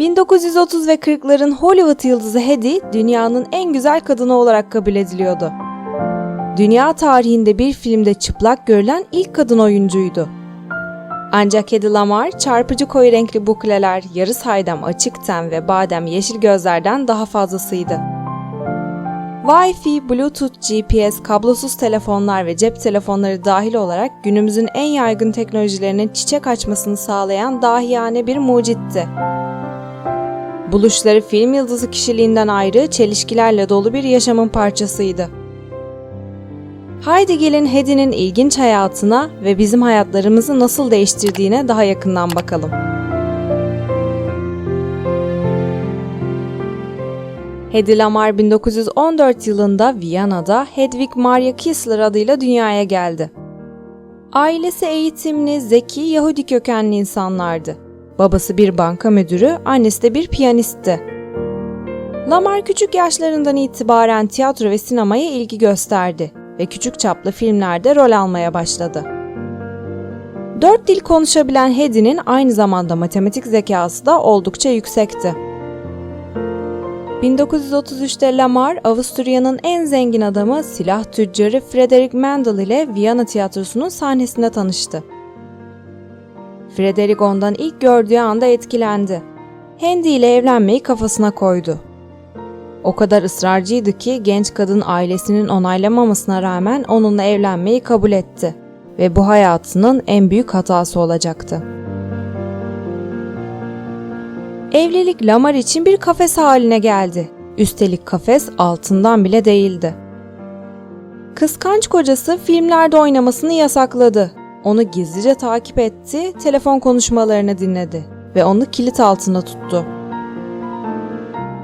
1930 ve 40'ların Hollywood yıldızı Hedy, dünyanın en güzel kadını olarak kabul ediliyordu. Dünya tarihinde bir filmde çıplak görülen ilk kadın oyuncuydu. Ancak Hedy Lamar, çarpıcı koyu renkli bukleler, yarı saydam açık ten ve badem yeşil gözlerden daha fazlasıydı. Wi-Fi, Bluetooth, GPS, kablosuz telefonlar ve cep telefonları dahil olarak günümüzün en yaygın teknolojilerinin çiçek açmasını sağlayan dahiyane bir mucitti. Buluşları film yıldızı kişiliğinden ayrı, çelişkilerle dolu bir yaşamın parçasıydı. Haydi gelin Hedy'nin ilginç hayatına ve bizim hayatlarımızı nasıl değiştirdiğine daha yakından bakalım. Hedy Lamar 1914 yılında Viyana'da Hedwig Maria Kissler adıyla dünyaya geldi. Ailesi eğitimli, zeki, Yahudi kökenli insanlardı. Babası bir banka müdürü, annesi de bir piyanistti. Lamar küçük yaşlarından itibaren tiyatro ve sinemaya ilgi gösterdi ve küçük çaplı filmlerde rol almaya başladı. Dört dil konuşabilen Hedy'nin aynı zamanda matematik zekası da oldukça yüksekti. 1933'te Lamar, Avusturya'nın en zengin adamı silah tüccarı Frederick Mendel ile Viyana tiyatrosunun sahnesinde tanıştı. Frederick ondan ilk gördüğü anda etkilendi. Handy ile evlenmeyi kafasına koydu. O kadar ısrarcıydı ki genç kadın ailesinin onaylamamasına rağmen onunla evlenmeyi kabul etti ve bu hayatının en büyük hatası olacaktı. Evlilik Lamar için bir kafes haline geldi. Üstelik kafes altından bile değildi. Kıskanç kocası filmlerde oynamasını yasakladı. Onu gizlice takip etti, telefon konuşmalarını dinledi ve onu kilit altında tuttu.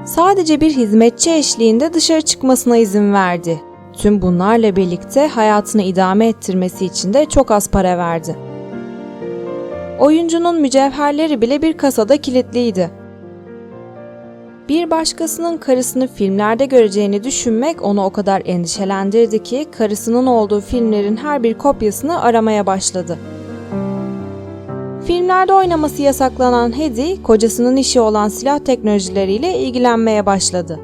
Sadece bir hizmetçi eşliğinde dışarı çıkmasına izin verdi. Tüm bunlarla birlikte hayatını idame ettirmesi için de çok az para verdi. Oyuncunun mücevherleri bile bir kasada kilitliydi. Bir başkasının karısını filmlerde göreceğini düşünmek onu o kadar endişelendirdi ki karısının olduğu filmlerin her bir kopyasını aramaya başladı. Filmlerde oynaması yasaklanan Hedy, kocasının işi olan silah teknolojileriyle ilgilenmeye başladı.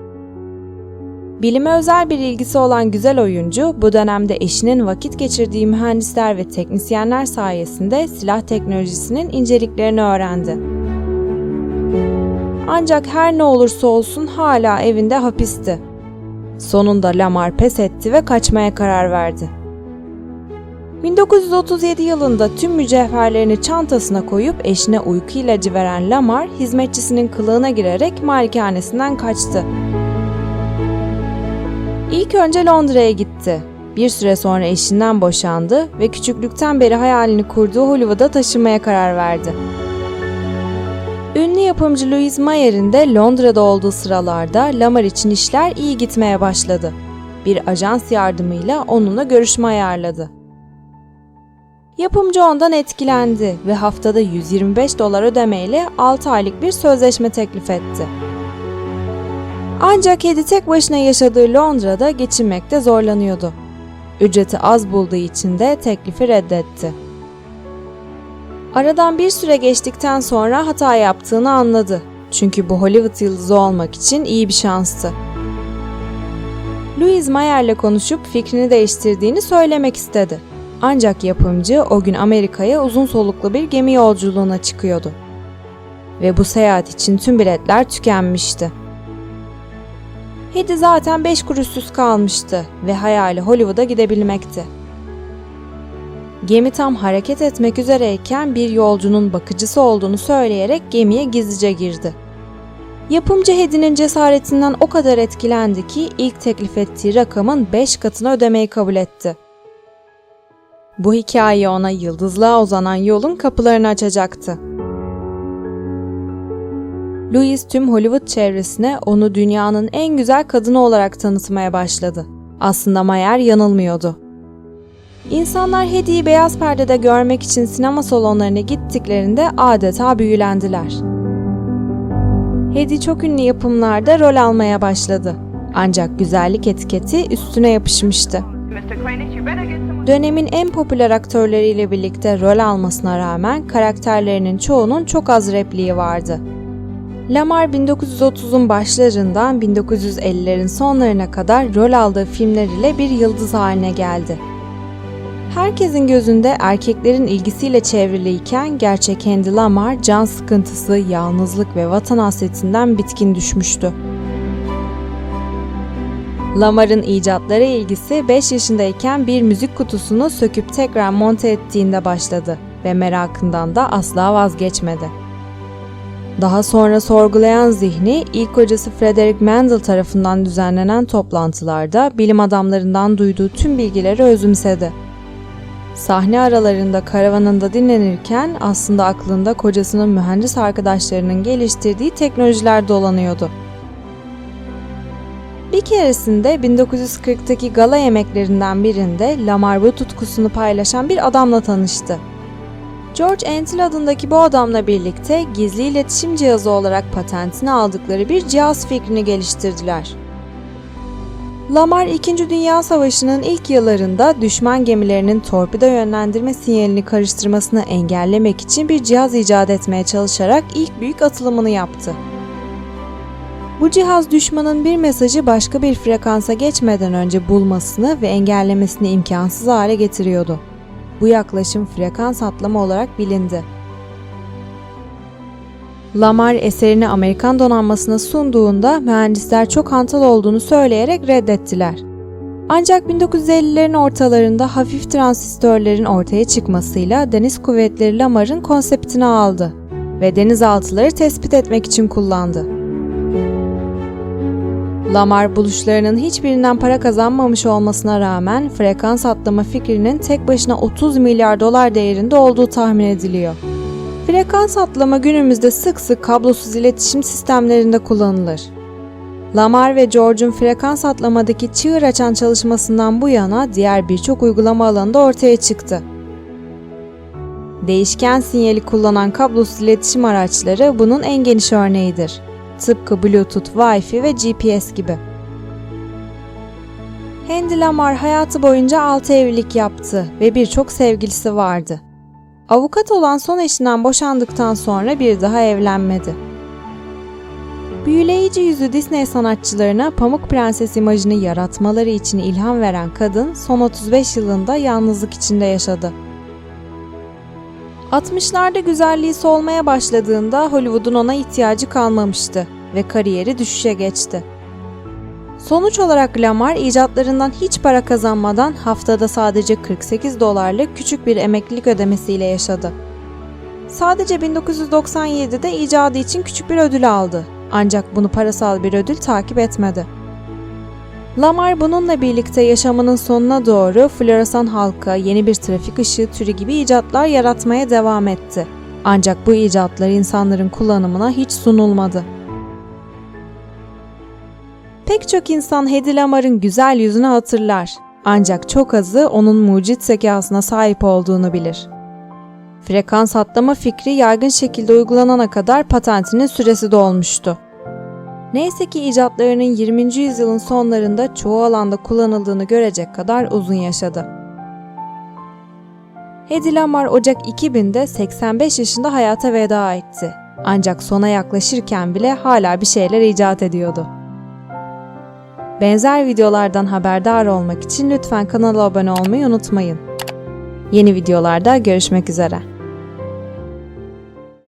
Bilime özel bir ilgisi olan güzel oyuncu, bu dönemde eşinin vakit geçirdiği mühendisler ve teknisyenler sayesinde silah teknolojisinin inceliklerini öğrendi. Ancak her ne olursa olsun hala evinde hapisti. Sonunda Lamar pes etti ve kaçmaya karar verdi. 1937 yılında tüm mücevherlerini çantasına koyup eşine uyku ilacı veren Lamar, hizmetçisinin kılığına girerek malikanesinden kaçtı. İlk önce Londra'ya gitti. Bir süre sonra eşinden boşandı ve küçüklükten beri hayalini kurduğu Hollywood'a taşınmaya karar verdi. Ünlü yapımcı Louise Mayer'in de Londra'da olduğu sıralarda Lamar için işler iyi gitmeye başladı. Bir ajans yardımıyla onunla görüşme ayarladı. Yapımcı ondan etkilendi ve haftada 125 dolar ödemeyle 6 aylık bir sözleşme teklif etti. Ancak Hedy tek başına yaşadığı Londra'da geçinmekte zorlanıyordu. Ücreti az bulduğu için de teklifi reddetti. Aradan bir süre geçtikten sonra hata yaptığını anladı. Çünkü bu Hollywood yıldızı olmak için iyi bir şanstı. Louise Mayer'le konuşup fikrini değiştirdiğini söylemek istedi. Ancak yapımcı o gün Amerika'ya uzun soluklu bir gemi yolculuğuna çıkıyordu. Ve bu seyahat için tüm biletler tükenmişti. Hedy zaten 5 kuruşsuz kalmıştı ve hayali Hollywood'a gidebilmekti. Gemi tam hareket etmek üzereyken bir yolcunun bakıcısı olduğunu söyleyerek gemiye gizlice girdi. Yapımcı Hedy'nin cesaretinden o kadar etkilendi ki ilk teklif ettiği rakamın 5 katını ödemeyi kabul etti. Bu hikaye ona yıldızlığa uzanan yolun kapılarını açacaktı. Louis tüm Hollywood çevresine onu dünyanın en güzel kadını olarak tanıtmaya başladı. Aslında Mayer yanılmıyordu. İnsanlar Hedy'yi beyaz perdede görmek için sinema salonlarına gittiklerinde adeta büyülendiler. Hedy çok ünlü yapımlarda rol almaya başladı. Ancak güzellik etiketi üstüne yapışmıştı. Dönemin en popüler aktörleriyle birlikte rol almasına rağmen karakterlerinin çoğunun çok az repliği vardı. Lamar 1930'un başlarından 1950'lerin sonlarına kadar rol aldığı filmler ile bir yıldız haline geldi. Herkesin gözünde erkeklerin ilgisiyle çevriliyken gerçek Andy Lamar can sıkıntısı, yalnızlık ve vatan hasretinden bitkin düşmüştü. Lamar'ın icatlara ilgisi 5 yaşındayken bir müzik kutusunu söküp tekrar monte ettiğinde başladı ve merakından da asla vazgeçmedi. Daha sonra sorgulayan zihni ilk hocası Frederick Mendel tarafından düzenlenen toplantılarda bilim adamlarından duyduğu tüm bilgileri özümsedi. Sahne aralarında karavanında dinlenirken aslında aklında kocasının mühendis arkadaşlarının geliştirdiği teknolojiler dolanıyordu. Bir keresinde 1940'taki gala yemeklerinden birinde Lamar bu tutkusunu paylaşan bir adamla tanıştı. George Antle adındaki bu adamla birlikte gizli iletişim cihazı olarak patentini aldıkları bir cihaz fikrini geliştirdiler. Lamar 2. Dünya Savaşı'nın ilk yıllarında düşman gemilerinin torpido yönlendirme sinyalini karıştırmasını engellemek için bir cihaz icat etmeye çalışarak ilk büyük atılımını yaptı. Bu cihaz düşmanın bir mesajı başka bir frekansa geçmeden önce bulmasını ve engellemesini imkansız hale getiriyordu. Bu yaklaşım frekans atlama olarak bilindi. Lamar eserini Amerikan donanmasına sunduğunda mühendisler çok hantal olduğunu söyleyerek reddettiler. Ancak 1950'lerin ortalarında hafif transistörlerin ortaya çıkmasıyla deniz kuvvetleri Lamar'ın konseptini aldı ve denizaltıları tespit etmek için kullandı. Lamar buluşlarının hiçbirinden para kazanmamış olmasına rağmen frekans atlama fikrinin tek başına 30 milyar dolar değerinde olduğu tahmin ediliyor. Frekans atlama günümüzde sık sık kablosuz iletişim sistemlerinde kullanılır. Lamar ve George'un frekans atlamadaki çığır açan çalışmasından bu yana diğer birçok uygulama alanında ortaya çıktı. Değişken sinyali kullanan kablosuz iletişim araçları bunun en geniş örneğidir. Tıpkı Bluetooth, Wi-Fi ve GPS gibi. Andy Lamar hayatı boyunca 6 evlilik yaptı ve birçok sevgilisi vardı. Avukat olan son eşinden boşandıktan sonra bir daha evlenmedi. Büyüleyici yüzü Disney sanatçılarına Pamuk Prenses imajını yaratmaları için ilham veren kadın son 35 yılında yalnızlık içinde yaşadı. 60'larda güzelliği solmaya başladığında Hollywood'un ona ihtiyacı kalmamıştı ve kariyeri düşüşe geçti. Sonuç olarak Lamar icatlarından hiç para kazanmadan haftada sadece 48 dolarlık küçük bir emeklilik ödemesiyle yaşadı. Sadece 1997'de icadı için küçük bir ödül aldı. Ancak bunu parasal bir ödül takip etmedi. Lamar bununla birlikte yaşamının sonuna doğru floresan halka, yeni bir trafik ışığı türü gibi icatlar yaratmaya devam etti. Ancak bu icatlar insanların kullanımına hiç sunulmadı. Pek çok insan Hedy Lamar'ın güzel yüzünü hatırlar. Ancak çok azı onun mucit zekasına sahip olduğunu bilir. Frekans atlama fikri yaygın şekilde uygulanana kadar patentinin süresi dolmuştu. Neyse ki icatlarının 20. yüzyılın sonlarında çoğu alanda kullanıldığını görecek kadar uzun yaşadı. Hedy Lamar Ocak 2000'de 85 yaşında hayata veda etti. Ancak sona yaklaşırken bile hala bir şeyler icat ediyordu. Benzer videolardan haberdar olmak için lütfen kanala abone olmayı unutmayın. Yeni videolarda görüşmek üzere.